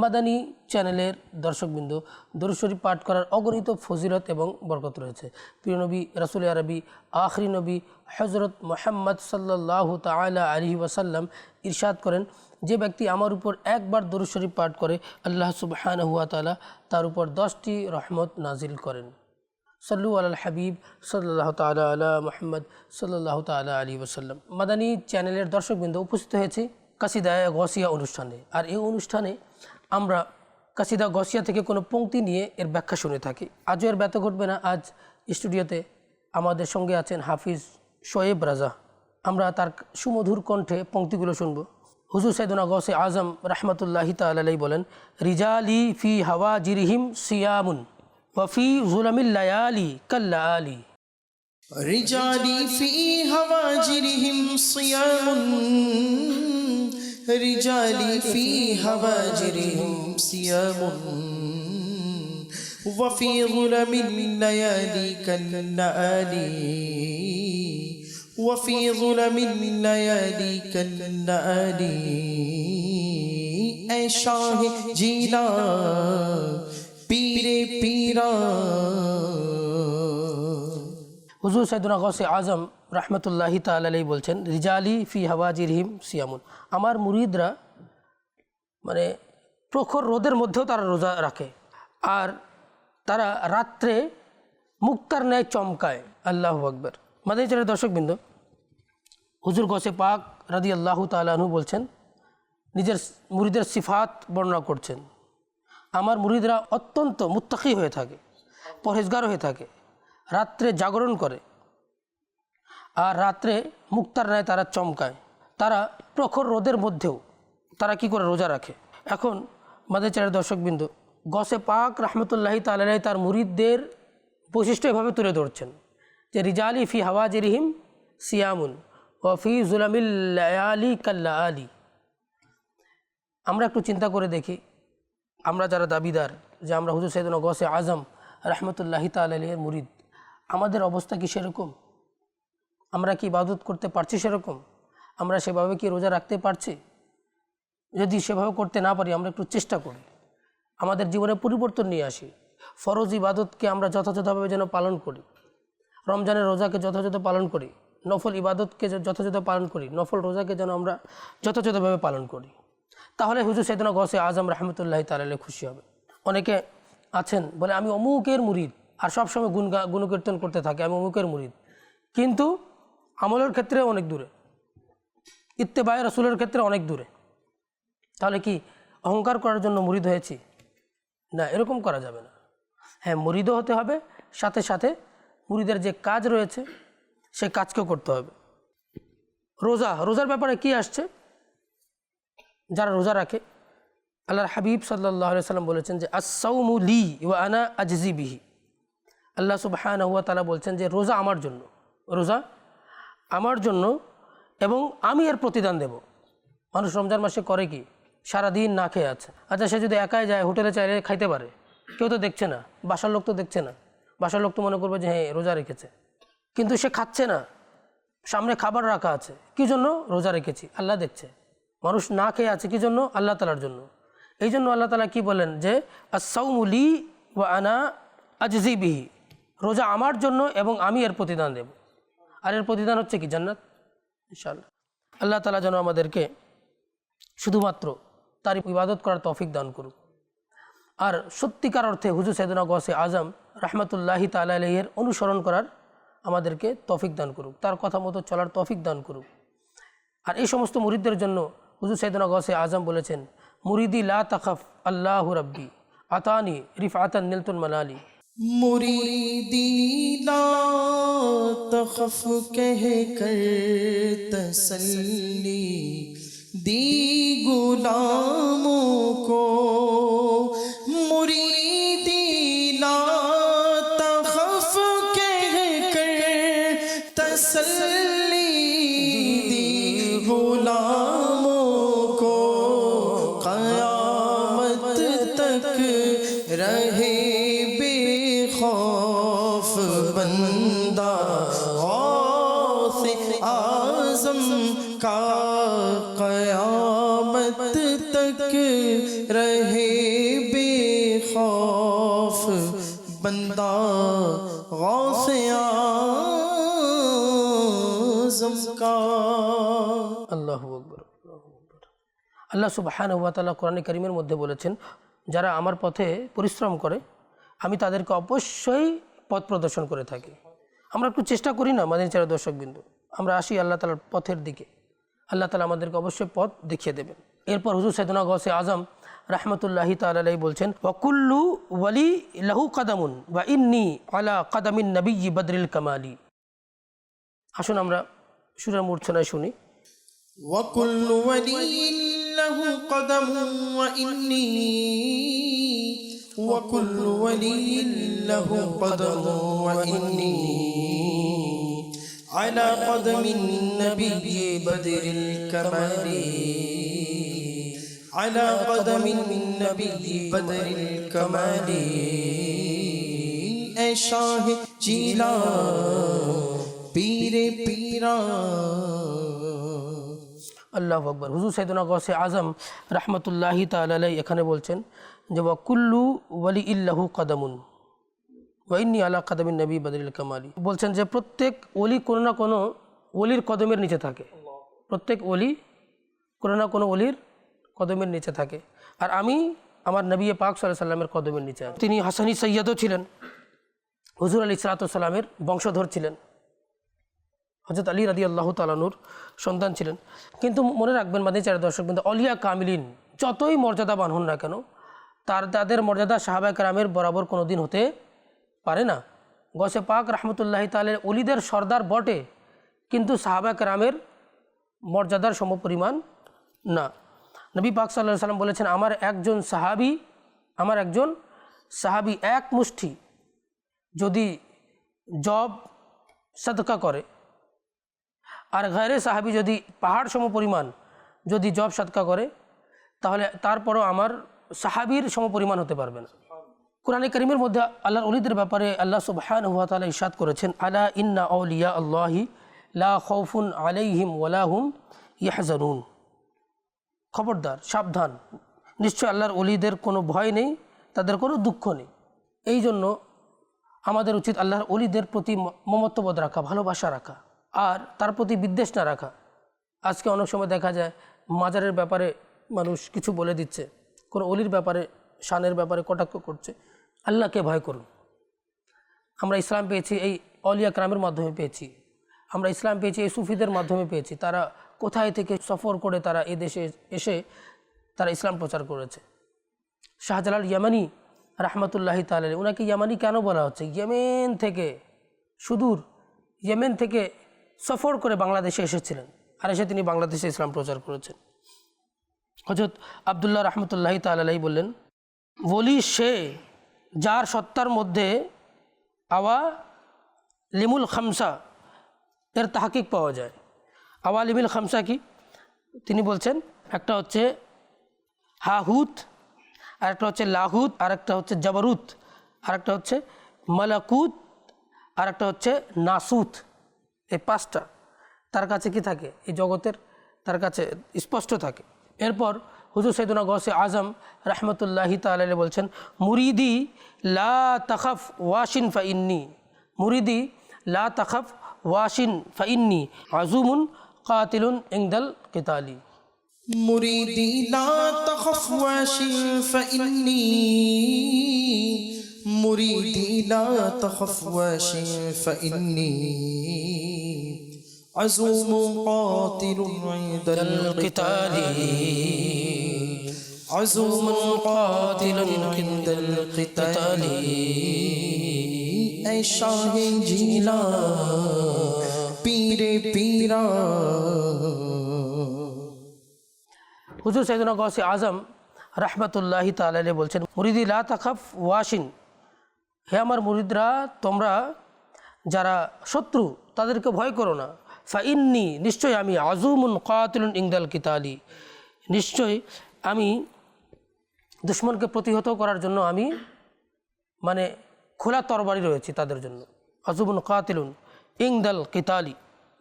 মাদানী চ্যানেলের দর্শকবৃন্দ দরুশরী পাঠ করার অগণিত ফজিলত এবং বরকত রয়েছে। প্রিয় নবী, রাসুল আরবি, আখরি নবী হজরত মোহাম্মদ সাল্লাহ তালা আলহি ওয়াসাল্লাম ইরশাদ করেন, যে ব্যক্তি আমার উপর একবার দরুশরী পাঠ করে, আল্লাহ সুবহান হুয়া তালা তার উপর দশটি রহমত নাজিল করেন। সল্লু আল হাবিব সাল্লাহ তালা আলা মোহাম্মদ সাল্লাহ তালা আলী ওসাল্লাম মাদানী চ্যানেলের দর্শকবৃন্দ উপস্থিত হয়েছে। কাসিদা গসিয়া অনুষ্ঠানে। আর এই অনুষ্ঠানে আমরা কাসিদা গসিয়া থেকে কোনো পঙ্ক্তি নিয়ে এর ব্যাখ্যা শুনে থাকি। আজও এর ব্যথা ঘটবে না। আজ স্টুডিওতে আমাদের সঙ্গে আছেন হাফিজ শোয়েব রাজা। আমরা তার সুমধুর কণ্ঠে পঙ্ক্তিগুলো শুনব। হুজুর সাইদুনা গসে আজম রাহমাতুল্লাহি তালাই বলেন, রিজালি ফি হাওয়া জিরহিম সিয়ামুন ওয়ফি জুলামিল্লায়ালি কাল্লা আলী। رجالي في هواجرهم صيام رجالي في هواجرهم سيام وفي ظلم الليالي كالنآلي وفي ظلم الليالي كالنآلي أي شاہ جينا بيري بيران হুজুর সৈদুনা গসে আজম রহমতুল্লাহি তালাই বলছেন, রিজালি ফি হাওয়াজি রহিম সিয়ামুন। আমার মুরিদরা মানে প্রখর রোদের মধ্যেও তারা রোজা রাখে আর তারা রাত্রে মুক্তার ন্যায় চমকায়। আল্লাহ আকবর। মাদাই চারের দর্শকবৃন্দ, হুজুর গসে পাক রাদি আল্লাহ তালাহু বলছেন, নিজের মুরিদের সিফাত বর্ণনা করছেন। আমার মুরিদরা অত্যন্ত মুত্তাকি হয়ে থাকে, পরহেজগার হয়ে থাকে, রাত্রে জাগরণ করে। আর রাত্রে মুক্তার ন্যায় তারা চমকায়। তারা প্রখর রোদের মধ্যেও তারা কি করে রোজা রাখে? এখন মাদের চারের দর্শকবৃন্দ, গসে পাক রহমতুল্লাহি তালাই তার মুরিদদের বৈশিষ্ট্য এভাবে তুলে ধরছেন যে, রিজালি ফি হাওয়াজ রিহিম সিয়ামুন ও ফি জুলামিল্লায়ালি কাল্লা আলী আমরা একটু চিন্তা করে দেখি, আমরা যারা দাবিদার যে, আমরা হুজুর সৈদুল গসে আজম রহমতুল্লাহি তালের মুরিদ, আমাদের অবস্থা কি সেরকম? আমরা কি ইবাদত করতে পারছি সেরকম? আমরা সেভাবে কি রোজা রাখতে পারছি? যদি সেভাবে করতে না পারি, আমরা একটু চেষ্টা করি। আমাদের জীবনে পরিবর্তন নিয়ে আসি। ফরজ ইবাদতকে আমরা যথাযথভাবে যেন পালন করি। রমজানের রোজাকে যথাযথ পালন করি। নফল ইবাদতকে যথাযথ পালন করি। নফল রোজাকে যেন আমরা যথাযথভাবে পালন করি। তাহলে হুজুর সেদিন গসে আজম রহমতুল্লাহ তালালে খুশি হবে। অনেকে আছেন, বলে, আমি অমুকের মুরিদ। আর সবসময় গুণ গুণকীর্তন করতে থাকে, আমি অমুকের মুরিদ। কিন্তু আমলের ক্ষেত্রে অনেক দূরে। ইত্তেবায় রসুলের ক্ষেত্রে অনেক দূরে। তাহলে কি অহংকার করার জন্য মুরিদ হয়েছি? না, এরকম করা যাবে না। হ্যাঁ মুরিদও হতে হবে, সাথে সাথে মুরিদের যে কাজ রয়েছে, সে কাজকেও করতে হবে। রোজা, রোজার ব্যাপারে কি আসছে? যারা রোজা রাখে, আল্লাহর হাবিব সাল্লাহ সাল্লাম বলেছেন যে আসাউমু লি ওয়া আনা আজজি বিহি। আল্লাহ তালা বলছেন যে, রোজা আমার জন্য। রোজা আমার জন্য এবং আমি এর প্রতিদান দেব। মানুষ রমজান মাসে করে কি? সারাদিন না খেয়ে আছে। আচ্ছা সে যদি একাই যায়, হোটেলে চাইলে খাইতে পারে। কেউ তো দেখছে না, বাসার লোক তো দেখছে না। বাসার লোক তো মনে করবে যে হ্যাঁ রোজা রেখেছে। কিন্তু সে খাচ্ছে না। সামনে খাবার রাখা আছে। কী জন্য? রোজা রেখেছি। আল্লাহ দেখছে। মানুষ না খেয়ে আছে কি জন্য? আল্লাহ তালার জন্য। এই জন্য আল্লাহ তালা কি বলেন যে আসাউমুলি ওয়া আনা আজজি বিহি। রোজা আমার জন্য এবং আমি এর প্রতিদান দেব। আর এর প্রতিদান হচ্ছে কি? জান্নাত? ইনশাল্লাহ আল্লাহ তালা যেন আমাদেরকে শুধুমাত্র তার ইবাদত করার তৌফিক দান করুক। আর সত্যিকার অর্থে হুজুর সৈদুনা গসে আজম রহমতুল্লাহি তালের অনুসরণ করার আমাদেরকে তৌফিক দান করুক। তার কথা মতো চলার তৌফিক দান করুক। আর এই সমস্ত মুরিদদের জন্য হুজুর সৈদনা গসে আজম বলেছেন, মুরিদি লা তাকফ আল্লাহ রব্বি, আতানি রিফ আতান নীলতুল مریدی تخف کہہ کر تسلی دی غلاموں کو۔ مریدی تخف کہہ کر تسلی دی غلاموں کو۔ قیامت تک رہے بندہ غوث آزم کا قیامت تک رہے بے خوف بندہ غوث آزم کا اللہ اکبر আল্লাহ সুবাহান ওয়াতালা কোরআন করিমের মধ্যে বলেছেন যারা আমার পথে পরিশ্রম করে আমি তাদেরকে অবশ্যই পথ প্রদর্শন করে থাকি আমরা একটু চেষ্টা করি না মাদিনী চারা দর্শক বিন্দু আমরা আসি আল্লাহ তালার পথের দিকে আল্লাহ তালা আমাদেরকে অবশ্যই পথ দেখিয়ে দেবেন এরপর হুজুর সৈদনা গসে আজম রাহমতুল্লাহি তালাই বলছেন ওয়াকুল্লু ওয়ালি লাহু কাদামুন বা ইন্নি আলা কাদামিন নবী বদরিল কামালি আসুন আমরা সুরের মূর্ছনায় শুনি وكل ولي له قدم وإني وكل ولي له قدم وإني على قدم النبي بدر الكمال. على قدم النبي بدر الكمال. اے شاہ جیلا پیر پیرا আল্লাহ আকবর। হুজুর সৈদুনা গসে আজম রহমতুল্লাহি তালাই এখানে বলছেন যে ওয়াকুল্লু ওয়ালি ইল্লাহু কাদামুন ওয়াইনি আলা কাদামিন নবী বদরুল কামালি। বলছেন যে, প্রত্যেক ওলি কোনো না কোনো ওলির কদমের নিচে থাকে। প্রত্যেক ওলি কোনো না কোনো ওলির কদমের নিচে থাকে। আর আমি আমার নবী পাক সাল্লাহ সাল্লামের কদমের নিচে তিনি হাসানি সৈয়দও ছিলেন। হুজুর আলী সালাতামের বংশধর ছিলেন। হজরত আলী রাদি আল্লাহ তালানুর সন্তান ছিলেন। কিন্তু মনে রাখবেন মাদি চার দর্শক কিন্তু অলিয়া কামিলিন যতই মর্যাদাবান হন না কেন, তার, তাদের মর্যাদা সাহাবায় রামের বরাবর কোনো দিন হতে পারে না। গসে পাক রহমতুল্লাহ তালের অলিদের সর্দার বটে, কিন্তু সাহাবায় রামের মর্যাদার সমপরিমাণ না। নবী পাক সাল্লাহ সাল্লাম বলেছেন, আমার একজন সাহাবি, আমার একজন সাহাবি এক মুষ্টি যদি জব সদকা করে আর ঘরে সাহাবি যদি পাহাড় সম পরিমাণ যদি জব সৎকা করে, তাহলে তারপরও আমার সাহাবির সম পরিমাণ হতে পারবে না। কোরআন করিমের মধ্যে আল্লাহর অলিদের ব্যাপারে আল্লাহ সুবহান হুয়া তালা ইসাদ করেছেন, আলা ইন্না আউলিয়া আল্লাহি লা খৌফুন আলাইহিম ওয়ালাহুম ইয়াহজানুন। খবরদার, সাবধান। নিশ্চয় আল্লাহর অলিদের কোনো ভয় নেই, তাদের কোনো দুঃখ নেই। এই জন্য আমাদের উচিত আল্লাহর অলিদের প্রতি মমত্ববোধ রাখা, ভালোবাসা রাখা। আর তার প্রতি বিদ্বেষ না রাখা। আজকে অনেক সময় দেখা যায়, মাজারের ব্যাপারে মানুষ কিছু বলে দিচ্ছে, কোনো অলির ব্যাপারে, শানের ব্যাপারে কটাক্ষ করছে। আল্লাহকে ভয় করুন। আমরা ইসলাম পেয়েছি, এই অলিয়া ক্রামের মাধ্যমে পেয়েছি। আমরা ইসলাম পেয়েছি, এই সুফিদের মাধ্যমে পেয়েছি। তারা কোথায় থেকে সফর করে তারা এ দেশে এসে তারা ইসলাম প্রচার করেছে। শাহজালাল ইয়ামানি রহমতুল্লাহি তালাই ওনাকে ইয়ামানি কেন বলা হচ্ছে? ইয়েমেন থেকে সুদূর, ইয়েমেন থেকে সফর করে বাংলাদেশে এসেছিলেন আর এসে তিনি বাংলাদেশে ইসলাম প্রচার করেছেন। হজরত আবদুল্লাহ রহমতুল্লাহি তালাই বললেন বলি সে যার সত্তার মধ্যে আওয়া লিমুল খামসা, এর তাহাকিক পাওয়া যায়। আওয়া লিমুল খামসা কি? তিনি বলছেন, একটা হচ্ছে হাহুত আর একটা হচ্ছে লাহুত আর একটা হচ্ছে জবরুত আর একটা হচ্ছে মালাকুত আর একটা হচ্ছে নাসুত। এই পাঁচটা তার কাছে কি থাকে? এই জগতের তার কাছে স্পষ্ট থাকে। এরপর হুজুর সৈদুনা গসে আজম রহমতুল্লাহি তালে বলছেন, মুরিদি লা তাখাফ ওয়াশিন ফাইন্নি। মুরিদি লা তাখাফ ওয়াশিন ফাইন্নি আজুমুন কাতিলুন ইংদাল কেতালি। মুরিদি লা তাখাফ ওয়াশিন ফাইন্নি, মুরিদি লা তাখাফ ওয়াশিন ফাইন্নি। عزوم قاتل عند القتال. عزوم قاتل عند القتال. اے شاہ جیلا پیرے پیرا. হুজুর সাইদুনা গসি আজম রাহমাতুল্লাহি তালে বলছেন মুরিদি, লা তাকাফ ওয়াসিন হে আমার মুরিদরা, তোমরা যারা শত্রু, তাদেরকে ভয় করো না। ফাইন্নি নিশ্চয় আমি আজুমুন কাতিলুন ইংদাল কিতালি। নিশ্চয় আমি দুশ্মনকে প্রতিহত করার জন্য আমি মানে খোলা তরবারি রয়েছে তাদের জন্য। আজুবুন কাতিলুন ইংদাল কিতালি।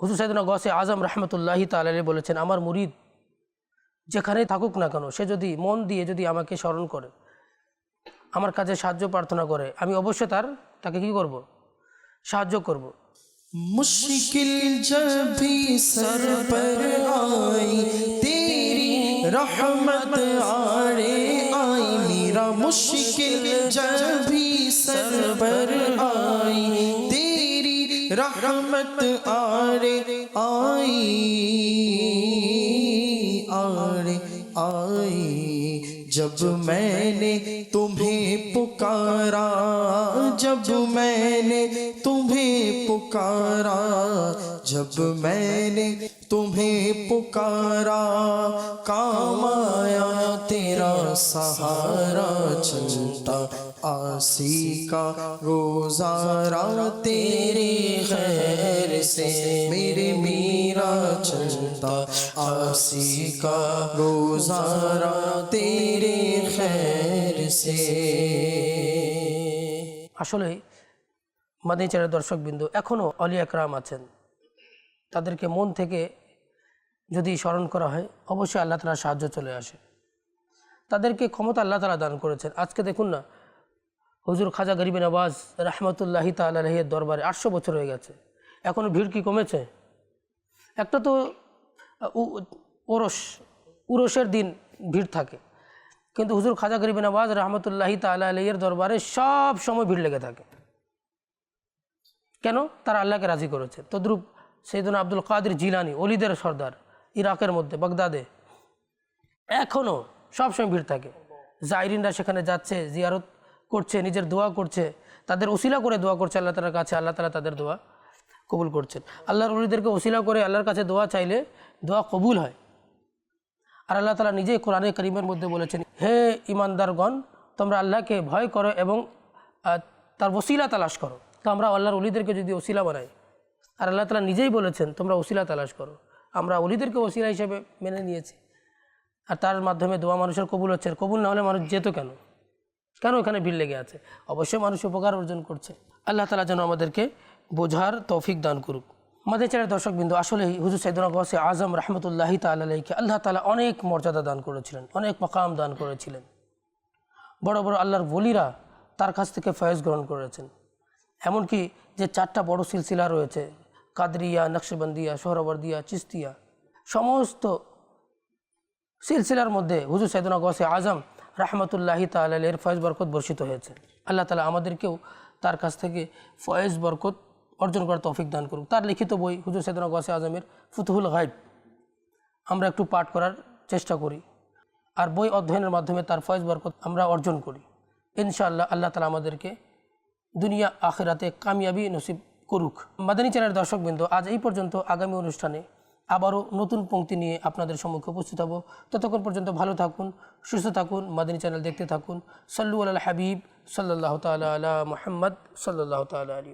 হুজুর সাইদুনা গসে আজম রহমতুল্লাহি তালি বলেছেন, আমার মুরিদ যেখানেই থাকুক না কেন, সে যদি মন দিয়ে যদি আমাকে স্মরণ করে, আমার কাছে সাহায্য প্রার্থনা করে, আমি অবশ্যই তার, তাকে কি করব? সাহায্য করব। مشکل جب بھی سر پر آئی، تیری رحمت آڑے آئی، میرا مشکل جب بھی سر پر آئی، تیری رحمت آڑے آئی آڑے آئی۔ جب میں نے تمہیں پکارا، جب میں نے تمہیں پکارا، جب میں نے تمہیں پکارا، کام آیا تیرا سہارا چلتا، آسی کا گزارا تیرے خیر سے میرے میرا چلتا۔ ہوتا آسی کا روزارہ تیرے خیر سے আসলে মাদিনীচারের দর্শকবৃন্দ এখনও অলি একরাম আছেন। তাদেরকে মন থেকে যদি স্মরণ করা হয়, অবশ্যই আল্লাহ তালার সাহায্য চলে আসে। তাদেরকে ক্ষমতা আল্লাহ তালা দান করেছেন। আজকে দেখুন না, হুজুর খাজা গরিব নওয়াজ রহমতুল্লাহি তাল্লাহের দরবারে আটশো বছর হয়ে গেছে। এখনও ভিড় কি কমেছে? একটা তো ওরস, উরসের দিন ভিড় থাকে। কিন্তু হুজুর খাজা গরিব নওয়াজ রহমতুল্লাহি তালের দরবারে সব সময় ভিড় লেগে থাকে। কেন? তারা আল্লাহকে রাজি করেছে। তদ্রুপ সৈদুল আব্দুল কাদের জিলানি অলিদের সর্দার, ইরাকের মধ্যে, বাগদাদে। এখনও সবসময় ভিড় থাকে। জাইরিনরা সেখানে যাচ্ছে, জিয়ারত করছে, নিজের দোয়া করছে, তাদের ওসিলা করে দোয়া করছে, আল্লাহ তালার কাছে, আল্লাহ তালা তাদের দোয়া কবুল করছেন। আল্লাহর অলিদেরকে ওসিলা করে আল্লাহর কাছে দোয়া চাইলে দোয়া কবুল হয়। আর আল্লাহ তালা নিজেই কোরআনে করিমের মধ্যে বলেছেন, হে ইমানদারগণ তোমরা আল্লাহকে ভয় করো এবং তার ওসিলা তালাশ করো। তো আমরা আল্লাহর অলিদেরকে যদি ওসিলা বানাই, আর আল্লাহ তালা নিজেই বলেছেন, তোমরা ওসিলা তালাশ করো। আমরা অলিদেরকে ওসিলা হিসেবে মেনে নিয়েছি। আর তার মাধ্যমে দোয়া মানুষের কবুল হচ্ছে। আর কবুল না হলে মানুষ যেত কেন? কেন এখানে ভিড় লেগে আছে? অবশ্যই মানুষ উপকার অর্জন করছে। আল্লাহ তালা যেন আমাদেরকে বোঝার তৌফিক দান করুক। চ্যানেল দর্শকবৃন্দ আসলে হুজুর সাইদুল গসে আজম রহমতুল্লাহি তাল্লাহকে আল্লাহ তালা অনেক মর্যাদা দান করেছিলেন, অনেক মকাম দান করেছিলেন। বড় বড় আল্লাহর বলিরা তার কাছ থেকে ফয়েজ গ্রহণ করেছেন। এমনকি যে চারটা বড় সিলসিলা রয়েছে, কাদরিয়া, নকশবন্দিয়া, সোহরবর্দিয়া, চিস্তিয়া, সমস্ত সিলসিলার মধ্যে হুজুর সাইদুনা গসে আজম রাহমাতুল্লাহি তালের ফয়েজ বরকত বর্ষিত হয়েছে। আল্লাহ তালা আমাদেরকেও তার কাছ থেকে ফয়েজ বরকত অর্জন করার তৌফিক দান করুক। তার লিখিত বই হুজুর সাইদুনা গসে আজমের ফুতুহুল গাইব আমরা একটু পাঠ করার চেষ্টা করি। আর বই অধ্যয়নের মাধ্যমে তার ফয়েজ বরকত আমরা অর্জন করি। ইনশাআল্লাহ আল্লাহ তালা আমাদেরকে দুনিয়া আখেরাতে কামিয়াবি নসিব করুক। মাদানী চ্যানেলের দর্শকবৃন্দ, আজ এই পর্যন্ত আগামী অনুষ্ঠানে আবারও নতুন পংক্তি নিয়ে আপনাদের সম্মুখে উপস্থিত হব। ততক্ষণ পর্যন্ত ভালো থাকুন, সুস্থ থাকুন, মাদানী চ্যানেল দেখতে থাকুন। সল্লু আল হাবিব সাল্লাহ তালা আলা মোহাম্মদ সাল্লাহ তালা আলী